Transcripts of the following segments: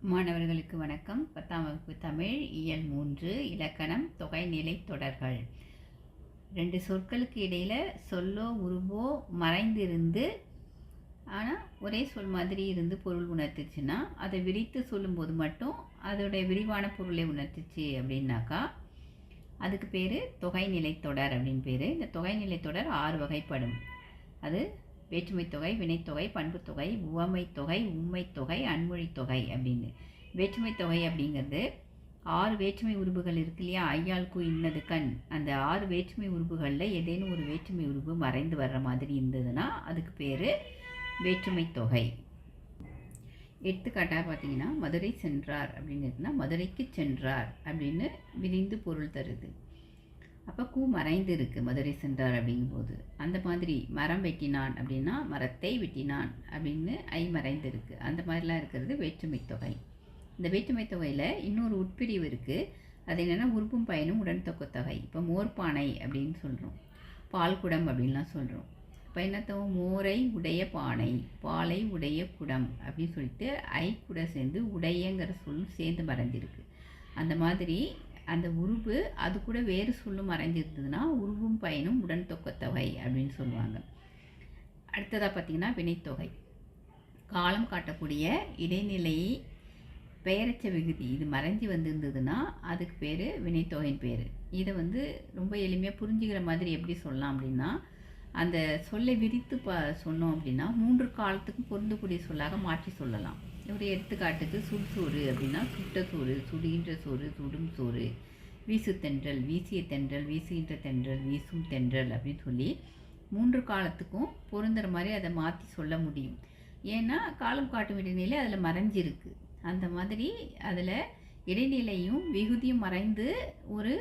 மாணவர்களுக்கு வணக்கம். பத்தாம் வகுப்பு தமிழ் இயல் மூன்று இலக்கணம் தொகைநிலை தொடர்கள். ரெண்டு சொற்களுக்கு இடையில் சொல்லோ உருவோ மறைந்திருந்து ஆனால் ஒரே சொல் மாதிரி இருந்து பொருள் உணர்த்துச்சுன்னா அதை விரித்து சொல்லும்போது மட்டும் அதோடைய விரிவான பொருளை உணர்த்துச்சு அப்படின்னாக்கா அதுக்கு பேர் தொகைநிலை தொடர் அப்படின்னு பேர். இந்த தொகைநிலை தொடர் ஆறு வகைப்படும். அது வேற்றுமைத் தொகை வினைத்தொகை பண்புத்தொகை உவமைத்தொகை உண்மைத்தொகை உண்மைத் தொகை தொகை அப்படின்னு. வேற்றுமைத் தொகை அப்படிங்கிறது ஆறு வேற்றுமை உருபுகள் இருக்கு இல்லையா? ஐயாளுக்கு இன்னது கண். அந்த ஆறு வேற்றுமை உருபுகளில் ஏதேனும் ஒரு வேற்றுமை உருபு மறைந்து வர்ற மாதிரி இருந்ததுன்னா அதுக்கு பேர் வேற்றுமைத் தொகை. எடுத்துக்காட்டாக பார்த்தீங்கன்னா மதுரை சென்றார் அப்படிங்கிறதுனா மதுரைக்கு சென்றார் அப்படின்னு விரிந்து பொருள் தருது. அப்போ கூ மறைந்து இருக்குது மதுரை சென்றார் அப்படிங்கும்போது. அந்த மாதிரி மரம் வெட்டினான் அப்படின்னா மரத்தை வெட்டினான் அப்படின்னு ஐ மறைந்து இருக்குது அந்த மாதிரிலாம் இருக்கிறது வேற்றுமை தொகை. இந்த வேற்றுமை தொகையில் இன்னொரு உட்பிரிவு இருக்குது அது என்னென்னா உறுப்பும் பயனும் உடன்தொக்க தொகை. இப்போ மோர்பானை அப்படின்னு சொல்கிறோம் பால் குடம் அப்படின்லாம் சொல்கிறோம் இப்போ என்னத்தோம் மோரை உடைய பானை பாலை உடைய குடம் அப்படின்னு சொல்லிட்டு ஐ கூட சேர்ந்து உடையங்கிற சொல் சேர்ந்து மறைஞ்சிருக்கு அந்த மாதிரி அந்த உருவு அது கூட வேறு சொல்லும் மறைஞ்சிருந்ததுன்னா உருவும் பயனும் உடன் தொக்கத்தொகை அப்படின்னு சொல்லுவாங்க. அடுத்ததாக பார்த்திங்கன்னா வினைத்தொகை. காலம் காட்டக்கூடிய இடைநிலை பெயரச்ச விகுதி இது மறைஞ்சி வந்திருந்ததுன்னா அதுக்கு பேர் வினைத்தொகையின் பேர். இதை வந்து ரொம்ப எளிமையாக புரிஞ்சுக்கிற மாதிரி எப்படி சொல்லலாம் அப்படின்னா அந்த சொல்லை விரித்து ப சொன்னோம் அப்படின்னா மூன்று காலத்துக்கும் பொருந்தக்கூடிய சொல்லாக மாற்றி சொல்லலாம். ஒரு எடுத்துக்காட்டுக்கு சுடுசோறு அப்படின்னா சுட்ட சோறு சுடுகின்ற சோறு சுடும் சோறு வீசு தென்றல் வீசிய தென்றல் வீசுகின்ற தென்றல் வீசும் தென்றல் அப்படின்னு சொல்லி மூன்று காலத்துக்கும் பொருந்துற மாதிரி அதை மாற்றி சொல்ல முடியும். ஏன்னா காலம் காட்டும் இடைநிலை அதில் மறைஞ்சிருக்கு. அந்த மாதிரி அதில் இடைநிலையும் விகுதியும் மறைந்து ஒரு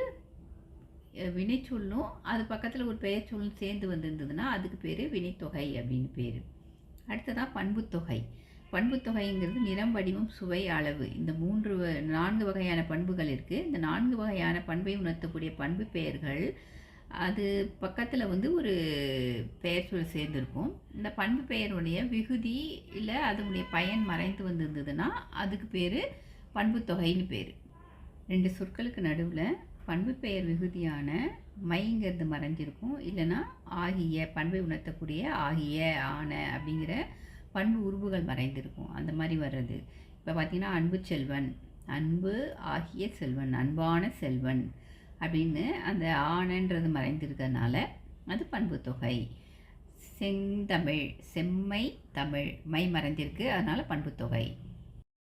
வினைச்சொல்லும். அது பக்கத்தில் ஒரு பெயர் சொல்லும் சேர்ந்து வந்திருந்ததுன்னா அதுக்கு பேர் வினைத்தொகை அப்படின்னு பேர். அடுத்ததாக பண்புத்தொகை. பண்புத்தொகைங்கிறது நிறம் வடிவம் சுவை அளவு. இந்த மூன்று நான்கு வகையான பண்புகள் இருக்குது இந்த நான்கு வகையான பண்பை உணர்த்தக்கூடிய பண்பு பெயர்கள் அது பக்கத்தில் வந்து ஒரு பெயர் சொல் சேர்ந்துருக்கும். இந்த பண்பு பெயருடைய விகுதி இல்லை அதனுடைய பயன் மறைந்து வந்திருந்ததுன்னா அதுக்கு பேர் பண்புத்தொகைன்னு பேர். ரெண்டு சொற்களுக்கு நடுவில் பண்பு பெயர் விகுதியான மைங்கிறது மறைஞ்சிருக்கும். இல்லைன்னா ஆகிய பண்பை உணர்த்தக்கூடிய ஆகிய ஆன அப்படிங்கிற பண்பு உருவுகள் மறைந்திருக்கும். அந்த மாதிரி வர்றது. இப்போ பார்த்திங்கன்னா அன்பு செல்வன். அன்பு ஆகிய செல்வன். அன்பான செல்வன். அப்படின்னு அந்த ஆனன்றது மறைந்திருக்கிறதுனால அது பண்பு தொகை. செந்தமிழ் செம்மை தமிழ் மை மறைந்திருக்கு அதனால் பண்பு தொகை.